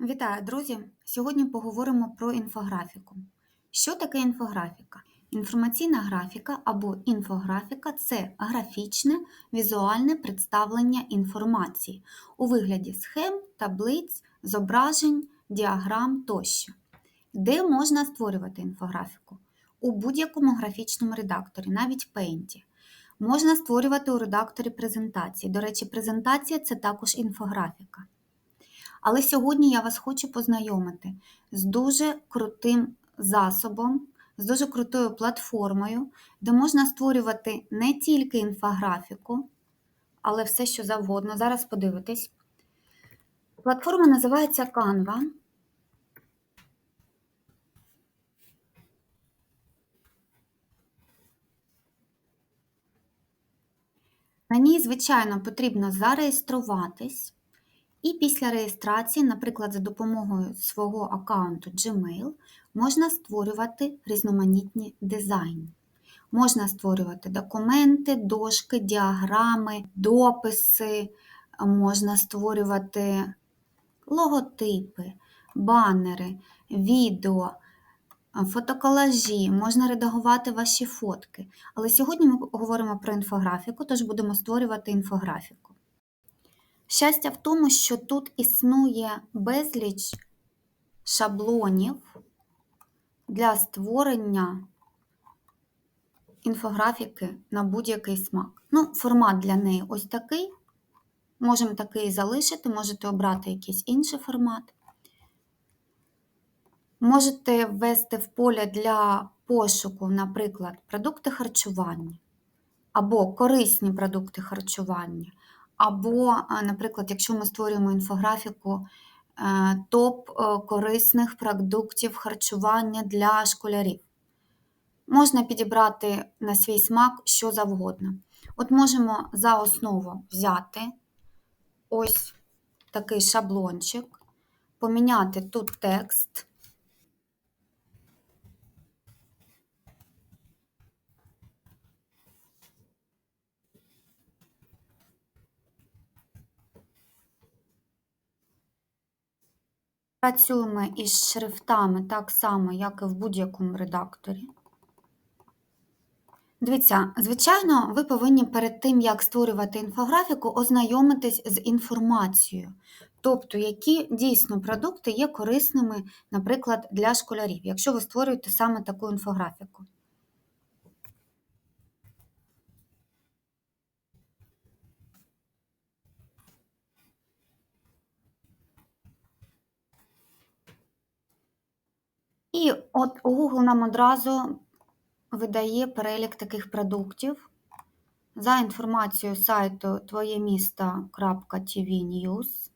Вітаю, друзі! Сьогодні поговоримо про інфографіку. Що таке інфографіка? Інформаційна графіка або інфографіка це графічне візуальне представлення інформації у вигляді схем, таблиць, зображень, діаграм тощо. Де можна створювати інфографіку? У будь-якому графічному редакторі, навіть Paint. Можна створювати у редакторі презентації. До речі, презентація це також інфографіка. Але сьогодні я вас хочу познайомити з дуже крутим засобом, з дуже крутою платформою, де можна створювати не тільки інфографіку, але все, що завгодно. Зараз подивитесь. Платформа називається Canva. На ній, звичайно, потрібно зареєструватись. І після реєстрації, наприклад, за допомогою свого аккаунту Gmail, можна створювати різноманітні дизайни. Можна створювати документи, дошки, діаграми, дописи, можна створювати логотипи, банери, відео, фотоколажі, можна редагувати ваші фотки. Але сьогодні ми говоримо про інфографіку, тож будемо створювати інфографіку. Щастя в тому, що тут існує безліч шаблонів для створення інфографіки на будь-який смак. Ну, формат для неї ось такий. Можемо такий залишити, можете обрати якийсь інший формат. Можете ввести в поле для пошуку, наприклад, продукти харчування або корисні продукти харчування. Або, наприклад, якщо ми створюємо інфографіку е, топ е, корисних продуктів харчування для школярів. Можна підібрати на свій смак що завгодно. От можемо за основу взяти ось такий шаблончик, поміняти тут текст. Працюємо із шрифтами так само, як і в будь-якому редакторі. Дивіться, звичайно, ви повинні перед тим, як створювати інфографіку, ознайомитись з інформацією. Тобто, які дійсно продукти є корисними, наприклад, для школярів, якщо ви створюєте саме таку інфографіку. І от Google нам одразу видає перелік таких продуктів. За інформацією сайту твоємісто.tv News.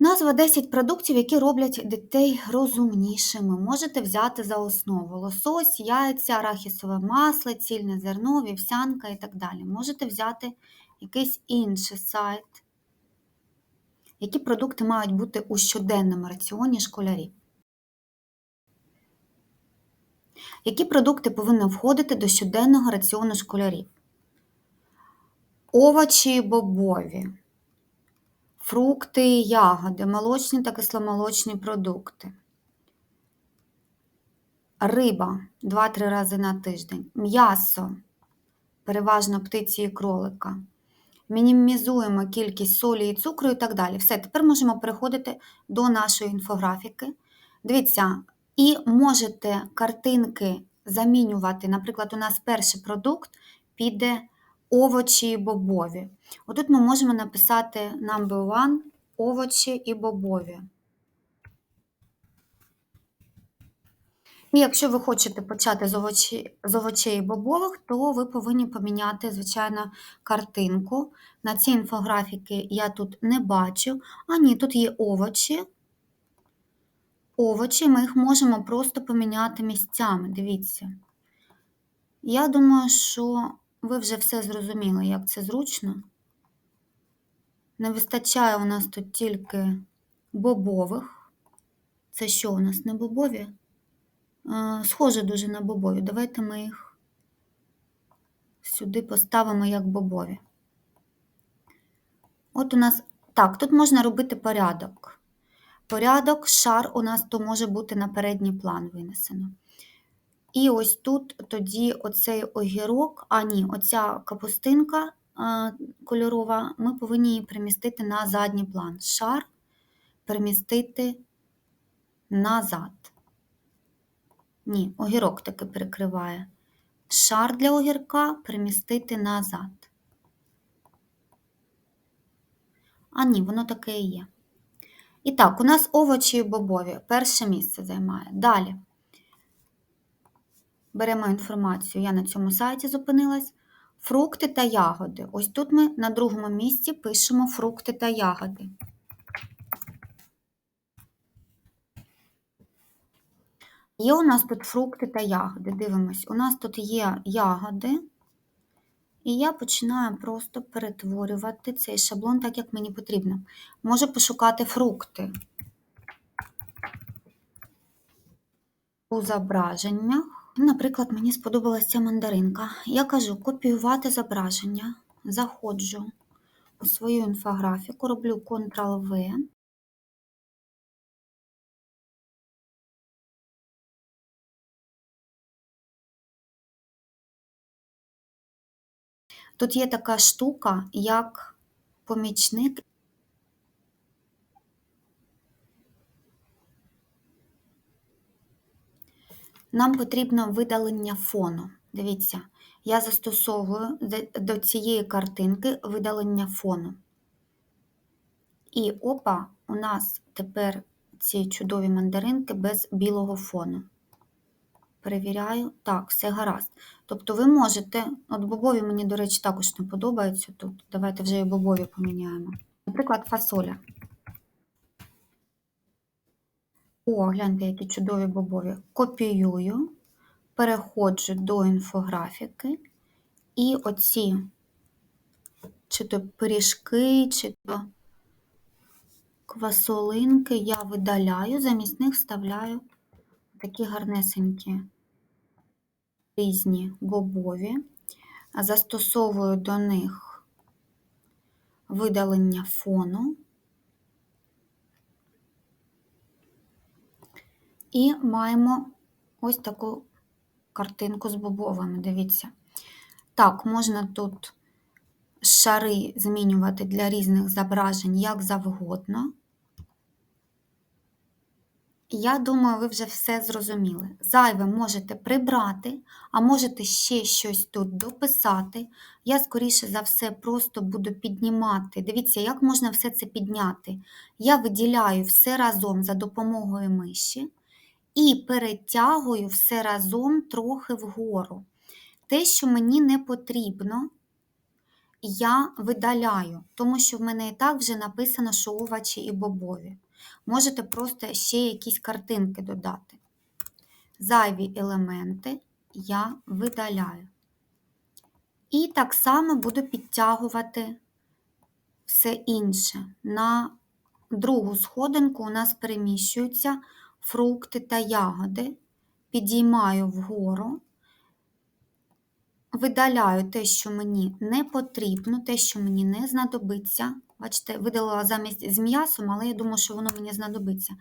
Назва 10 продуктів, які роблять дітей розумнішими. Можете взяти за основу лосось, яйця, арахісове масло, цільне зерно, вівсянка і так далі. Можете взяти якийсь інший сайт, які продукти мають бути у щоденному раціоні школярів. Які продукти повинні входити до щоденного раціону школярів? Овочі бобові, фрукти і ягоди, молочні та кисломолочні продукти, риба 2-3 рази на тиждень, м'ясо, переважно птиці і кролика. Мінімізуємо кількість солі і цукру і так далі. Все, тепер можемо переходити до нашої інфографіки. Дивіться, і можете картинки замінювати. Наприклад, у нас перший продукт піде овочі і бобові. Отут ми можемо написати number one овочі і бобові. І якщо ви хочете почати з, овочі, з овочей і бобових, то ви повинні поміняти, звичайно, картинку. На цій інфографіки я тут не бачу. А ні, тут є овочі овочі, ми їх можемо просто поміняти місцями. Дивіться. Я думаю, що ви вже все зрозуміли, як це зручно. Не вистачає у нас тут тільки бобових. Це що у нас не бобові? Схоже дуже на бобові. Давайте ми їх сюди поставимо як бобові. От у нас, так, тут можна робити порядок. Порядок, шар у нас то може бути на передній план винесено. І ось тут тоді оцей огірок, а ні, оця капустинка кольорова, ми повинні її перемістити на задній план. Шар перемістити назад. Ні, огірок таки перекриває. Шар для огірка перемістити назад. А ні, воно таке і є. І так, у нас овочі і бобові. Перше місце займає. Далі. Беремо інформацію, я на цьому сайті зупинилась. Фрукти та ягоди. Ось тут ми на другому місці пишемо фрукти та ягоди. Є у нас тут фрукти та ягоди. Дивимось, у нас тут є ягоди, і я починаю просто перетворювати цей шаблон так, як мені потрібно. Можу пошукати фрукти у зображеннях. Наприклад, мені сподобалася ця мандаринка. Я кажу копіювати зображення, заходжу у свою інфографіку, роблю Ctrl-V. Тут є така штука, як помічник. Нам потрібно видалення фону. Дивіться, я застосовую до цієї картинки видалення фону. І опа, у нас тепер ці чудові мандаринки без білого фону. Перевіряю, так, все гаразд. Тобто ви можете, от бобові мені, до речі, також не подобаються тут. Давайте вже і бобові поміняємо. Наприклад, фасоля. О, гляньте, які чудові бобові. Копіюю, переходжу до інфографіки, і оці чи то пиріжки, чи то квасолинки я видаляю, замість них вставляю такі гарнесенькі різні бобові, застосовую до них видалення фону і маємо ось таку картинку з бобовими, дивіться. Так, можна тут шари змінювати для різних зображень як завгодно. Я думаю, ви вже все зрозуміли. Зайве можете прибрати, а можете ще щось тут дописати. Я, скоріше за все, просто буду піднімати. Дивіться, як можна все це підняти. Я виділяю все разом за допомогою миші і перетягую все разом трохи вгору. Те, що мені не потрібно, я видаляю, тому що в мене і так вже написано, що овочі і бобові. Можете просто ще якісь картинки додати. Зайві елементи я видаляю. І так само буду підтягувати все інше. На другу сходинку у нас переміщуються фрукти та ягоди, підіймаю вгору, видаляю те, що мені не потрібно, те, що мені не знадобиться. Бачите, видалила замість з м'ясом, але я думаю, що воно мені знадобиться.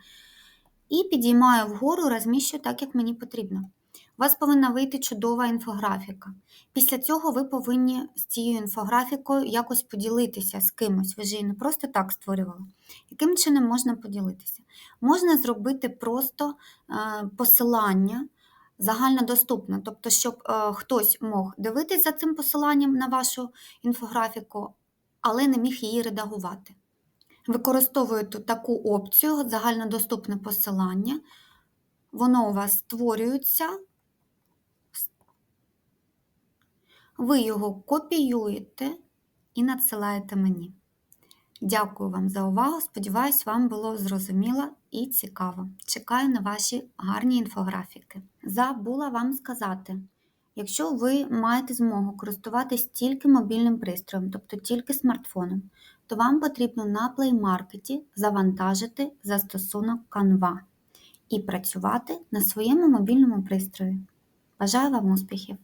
І підіймаю вгору, розміщую так, як мені потрібно. У вас повинна вийти чудова інфографіка. Після цього ви повинні з цією інфографікою якось поділитися з кимось. Ви ж її не просто так створювали. Яким чином можна поділитися? Можна зробити просто е, посилання загальнодоступне, тобто, щоб е, хтось мог дивитися за цим посиланням на вашу інфографіку, але не міг її редагувати. Використовуєте таку опцію загальнодоступне посилання, воно у вас створюється, ви його копіюєте і надсилаєте мені. Дякую вам за увагу. Сподіваюсь, вам було зрозуміло і цікаво. Чекаю на ваші гарні інфографіки. Забула вам сказати. Якщо ви маєте змогу користуватись тільки мобільним пристроєм, тобто тільки смартфоном, то вам потрібно на Play Market завантажити застосунок Canva і працювати на своєму мобільному пристрої. Бажаю вам успіхів!